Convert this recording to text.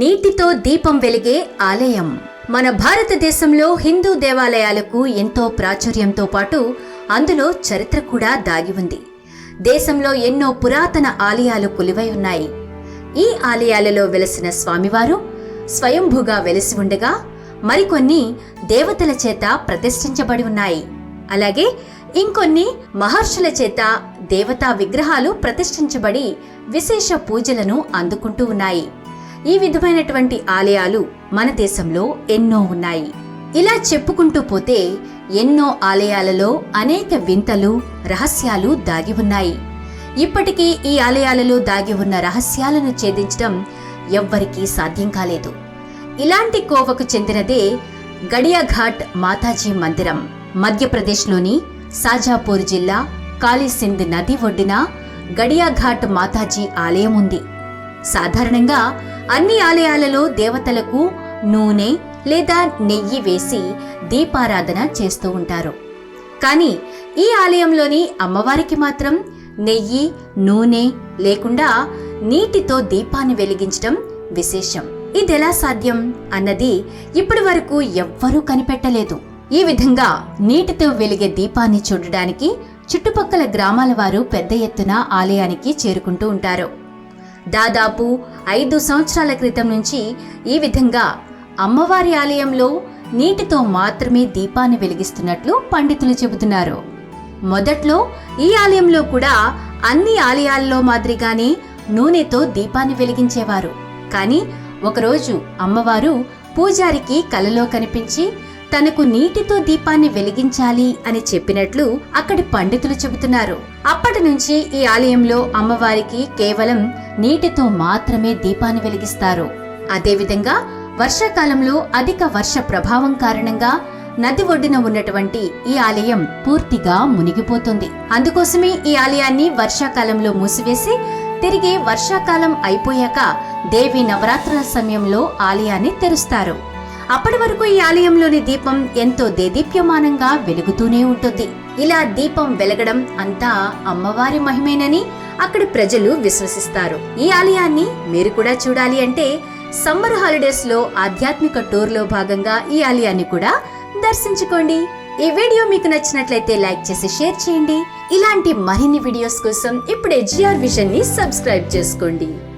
నీటితో దీపం వెలిగే ఆలయం. మన భారతదేశంలో హిందూ దేవాలయాలకు ఎంతో ప్రాచుర్యంతో పాటు అందులో చరిత్ర కూడా దాగి ఉంది. దేశంలో ఎన్నో పురాతన ఆలయాలు కొలివై ఉన్నాయి. ఈ ఆలయాలలో వెలసిన స్వామివారు స్వయంభూగా వెలిసి ఉండగా మరికొన్ని దేవతల చేత ప్రతిష్ఠించబడి ఉన్నాయి. అలాగే ఇంకొన్ని మహర్షుల చేత దేవతా విగ్రహాలు ప్రతిష్ఠించబడి విశేష పూజలను అందుకుంటూ ఉన్నాయి. ఈ విధమైనటువంటి ఆలయాలు మన దేశంలో ఎన్నో ఉన్నాయి. ఇలా చెప్పుకుంటూ పోతే ఎన్నో ఆలయాలలో అనేక వింతలు రహస్యాలు దాగి ఉన్నాయి. ఇప్పటికీ ఈ ఆలయాలలో దాగి ఉన్న రహస్యాలను ఛేదించడం ఎవ్వరికీ సాధ్యం కాలేదు. ఇలాంటి కోవకు చెందినదే గడియాఘాట్ మాతాజీ మందిరం. మధ్యప్రదేశ్లోని సాజాపూర్ జిల్లా కాళీసింధ్ నది ఒడ్డున గడియాఘాట్ మాతాజీ ఆలయం ఉంది. సాధారణంగా అన్ని ఆలయాలలో దేవతలకు నూనె లేదా నెయ్యి వేసి దీపారాధన చేస్తూ ఉంటారు. కానీ ఈ ఆలయంలోని అమ్మవారికి మాత్రం నెయ్యి నూనె లేకుండా నీటితో దీపాన్ని వెలిగించడం విశేషం. ఇదెలా సాధ్యం అన్నది ఇప్పటి వరకు ఎవ్వరూ కనిపెట్టలేదు. ఈ విధంగా నీటితో వెలిగే దీపాన్ని చూడడానికి చుట్టుపక్కల గ్రామాల వారు పెద్ద ఎత్తున ఆలయానికి చేరుకుంటూ ఉంటారు. దాదాపు ఐదు సంవత్సరాల క్రితం నుంచి ఈ విధంగా అమ్మవారి ఆలయంలో నీటితో మాత్రమే దీపాన్ని వెలిగిస్తున్నట్లు పండితులు చెబుతున్నారు. మొదట్లో ఈ ఆలయంలో కూడా అన్ని ఆలయాల్లో మాదిరిగానే నూనెతో దీపాన్ని వెలిగించేవారు. కానీ ఒకరోజు అమ్మవారు పూజారికి కలలో కనిపించి తనకు నీటితో దీపాన్ని వెలిగించాలి అని చెప్పినట్లు అక్కడి పండితులు చెబుతున్నారు. అప్పటి నుంచి ఈ ఆలయంలో అమ్మవారికి కేవలం నీటితో మాత్రమే దీపాన్ని వెలిగిస్తారు. అదేవిధంగా వర్షాకాలంలో అధిక వర్ష ప్రభావం కారణంగా నది ఒడ్డున ఉన్నటువంటి ఈ ఆలయం పూర్తిగా మునిగిపోతుంది. అందుకోసమే ఈ ఆలయాన్ని వర్షాకాలంలో మూసివేసి తిరిగి వర్షాకాలం అయిపోయాక దేవి నవరాత్రుల సమయంలో ఆలయాన్ని తెరుస్తారు. అప్పటి వరకు ఈ ఆలయంలోని దీపం ఎంతో దేదీప్యమానంగా వెలుగుతూనే ఉంటుంది. ఇలా దీపం వెలగడం అంతా అమ్మవారి మహిమేనని అక్కడి ప్రజలు విశ్వసిస్తారు. ఈ ఆలయాన్ని మీరు కూడా చూడాలి అంటే సమ్మర్ హాలిడేస్లో ఆధ్యాత్మిక టూర్లో భాగంగా ఈ ఆలయాన్ని కూడా దర్శించుకోండి. ఈ వీడియో మీకు నచ్చినట్లయితే లైక్ చేసి షేర్ చేయండి. ఇలాంటి మరిన్ని వీడియోస్ కోసం ఇప్పుడే జిఆర్ విజన్ని సబ్స్క్రైబ్ చేసుకోండి.